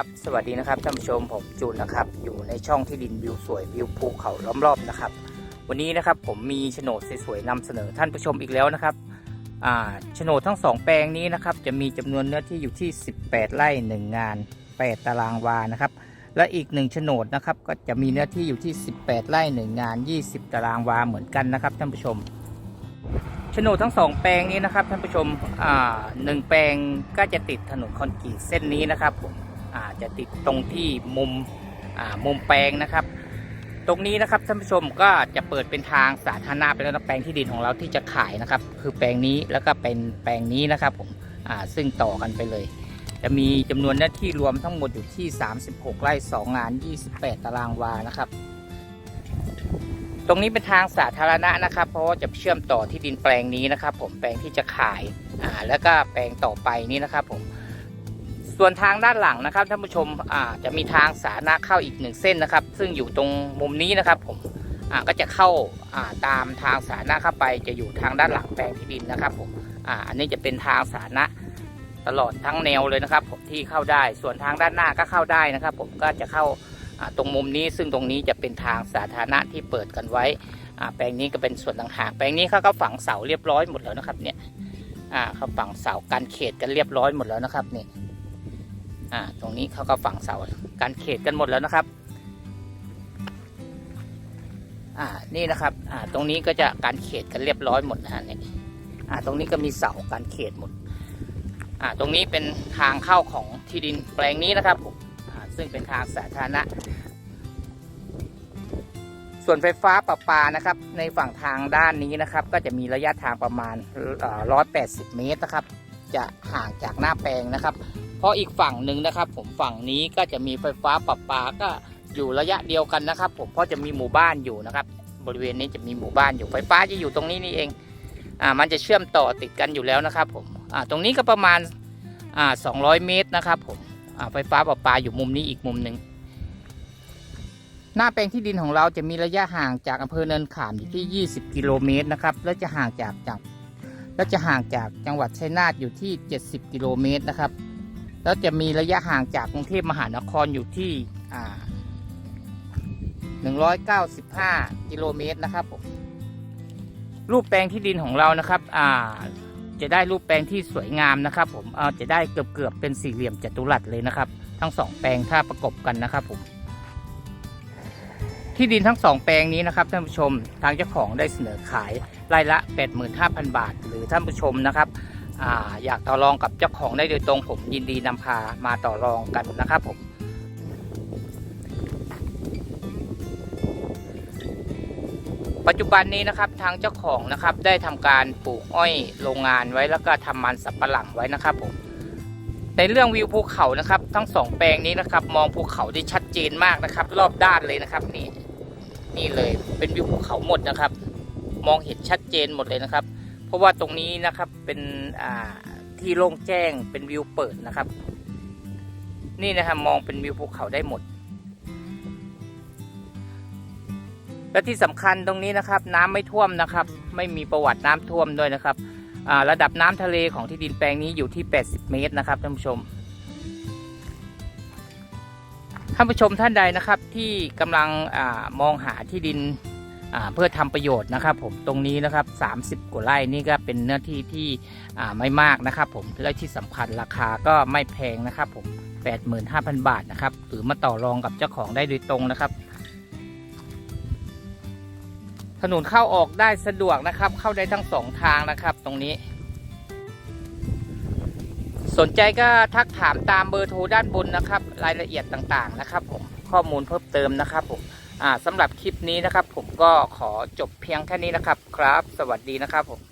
ครับ สวัสดีนะครับท่านผู้ชมผมจูนนะครับ อยู่ในช่องที่ดินวิวสวยวิวภูเขาล้อมรอบนะครับ วันนี้นะครับผมมีโฉนดสวยๆนำเสนอท่านผู้ชมอีกแล้วนะครับโฉนดทั้งสองแปลงนี้นะครับ จะมีจำนวนเนื้อที่อยู่ที่ 18 ไร่ 1 งาน 8 ตารางวานะครับ และอีกหนึ่งโฉนดนะครับ ก็จะมีเนื้อที่อยู่ที่ 18 ไร่ 1 งาน 20 ตารางวาเหมือนกันนะครับท่านผู้ชมโฉนดทั้งสองแปลงนี้นะครับท่านผู้ชมหนึ่งแปลงก็จะติดถนนคอนกรีตเส้นนี้นะครับผม จะติดตรงที่มุมมุมแปลงนะครับ ตรงนี้นะครับท่านผู้ชมก็จะเปิดเป็นทางสาธารณะไปแล้วนแปลงที่ดินของเราที่จะขายนะครับ คือแปลงนี้แล้วก็เป็นแปลงนี้นะครับผมซึ่งต่อกันไปเลย จะมีจำนวนเนื้อที่รวมทั้งหมดอยู่ที่ 36 ไร่2งาน 28 ตารางวานะครับตรงนี้เป็นทางสาธารณะนะครับ เพราะว่าจะเชื่อมต่อที่ดินแปลงนี้นะครับ ผมแปลงที่จะขายอ่าแล้วก็แปลงต่อไปนี้นะครับ ผม ส่วนทางด้านหลังนะครับท่านผู้ชมอ่าจะมีทางสาธารณะเข้าอีกหนึ่งเส้นนะครับ ซึ่งอยู่ตรงมุมนี้นะครับผมอ่าก็จะเข้าอ่าตามทางสาธารณะเข้าไป จะอยู่ทางด้านหลังแปลงที่ดินนะครับผมอ่าอันนี้จะเป็นทางสาธารณะตลอดทั้งแนวเลยนะครับ ผมที่เข้าได้ ส่วนทางด้านหน้าก็เข้าได้นะครับ ผมก็จะเข้าาตรงมุมนี้ซึ่งตรงนี้จะเป็นทางสาธารณะที่เปิดกันไว้แปลงนี้ก็เป็นส่วนต่างหากแปลงนี้เขาก็ฝังเสาเรียบร้อยหมดแล้วนะครับเนี่ยเขาฝังเสาการเขตกันเรียบร้อยหมดแล้วนะครับนี่ อ่าตรงนี้เขาก็ฝังเสาการเขตกันหมดแล้วนะครับอ่านี่นะครับอ่าตรงนี้ก็จะการเขตกันเรียบร้อยหมดนะฮะเนี่ยอ่าตรงนี้ก็มีเสาการเขตหมดอ่าตรงนี้เป็นทางเข้าของที่ดินแปลงนี้นะครับผมอ่าซึ่งเป็นทางสาธารณะส่วนไฟฟ้าประปานะครับ ในฝั่งทางด้านนี้นะครับ ก็จะมีระยะทางประมาณร้อยแปดสิบเมตรนะครับ จะห่างจากหน้าแปลงนะครับ เพราะอีกฝั่งหนึ่งนะครับ ผมฝั่งนี้ก็จะมีไฟฟ้าประปาก็อยู่ระยะเดียวกันนะครับ ผมเพราะจะมีหมู่บ้านอยู่นะครับ บริเวณนี้จะมีหมู่บ้านอยู่ไฟฟ้าจะอยู่ตรงนี้นี่เองอ่ามันจะเชื่อมต่อติดกันอยู่แล้วนะครับ ผมอ่าตรงนี้ก็ประมาณอ่าสองร้อยเมตรนะครับ ผมอ่าไฟฟ้าประปาอยู่มุมนี้อีกมุมหนึ่งหน้าแปลงที่ดินของเราจะมีระยะห่างจากอำเภอเนินขามอยู่ที่ 20 กิโลเมตรนะครับ และจะห่างจากจากและจะห่างจากจังหวัดชัยนาทอยู่ที่ 70 กิโลเมตรนะครับ แล้วจะมีระยะห่างจากกรุงเทพมหานครอยู่ที่195 กิโลเมตรนะครับผมรูปแปลงที่ดินของเรานะครับจะได้รูปแปลงที่สวยงามนะครับ ผมจะได้เกือบเกือบๆเป็นสี่เหลี่ยมจัตุรัสเลยนะครับ ทั้งสองแปลงถ้าประกบกันนะครับผมที่ดินทั้งสองแปลงนี้นะครับท่านผู้ชมทางเจ้าของได้เสนอขายไร่ละ 85,000 บาท หรือท่านผู้ชมนะครับ ออยากต่อรองกับเจ้าของได้โดยตรงผมยินดีนำพามาต่อรองกันนะครับผมปัจจุบันนี้นะครับทางเจ้าของนะครับได้ทำการปลูกอ้อยโรงงานไว้แล้วก็ทำมันสับปะหลังไว้นะครับผมในเรื่องวิวภูเขานะครับ ทั้งสองแปลงนี้นะครับ มองภูเขาได้ชัดเจนมากนะครับ รอบด้านเลยนะครับ นี่นี่เลยเป็นวิวภูเขาหมดนะครับ มองเห็นชัดเจนหมดเลยนะครับ เพราะว่าตรงนี้นะครับเป็นอ่าที่โล่งแจ้งเป็นวิวเปิดนะครับ นี่นะครับมองเป็นวิวภูเขาได้หมด และที่สำคัญตรงนี้นะครับ น้ำไม่ท่วมนะครับ ไม่มีประวัติน้ำท่วมด้วยนะครับระดับน้ำทะเลของที่ดินแปลงนี้อยู่ที่ 80 เมตรนะครับท่านผู้ชมท่านผู้ชมท่านใดนะครับที่กำลังอมองหาที่ดิน เพื่อทำประโยชน์นะครับ ผมตรงนี้นะครับ 30 กว่าไร่นี่ก็เป็นเนื้อที่ที่ไม่มากนะครับ ผมและที่สำคัญราคาก็ไม่แพงนะครับ ผม 85,000 บาทนะครับหรือมาต่อรองกับเจ้าของได้โดยตรงนะครับ ถนนเข้าออกได้สะดวกนะครับ เข้าได้ทั้งสองทางนะครับ ตรงนี้ สนใจก็ทักถามตามเบอร์โทรด้านบนนะครับ รายละเอียดต่างๆนะครับ ผมข้อมูลเพิ่มเติมนะครับผม สำหรับคลิปนี้นะครับ ผมก็ขอจบเพียงแค่นี้นะครับครับ สวัสดีนะครับผม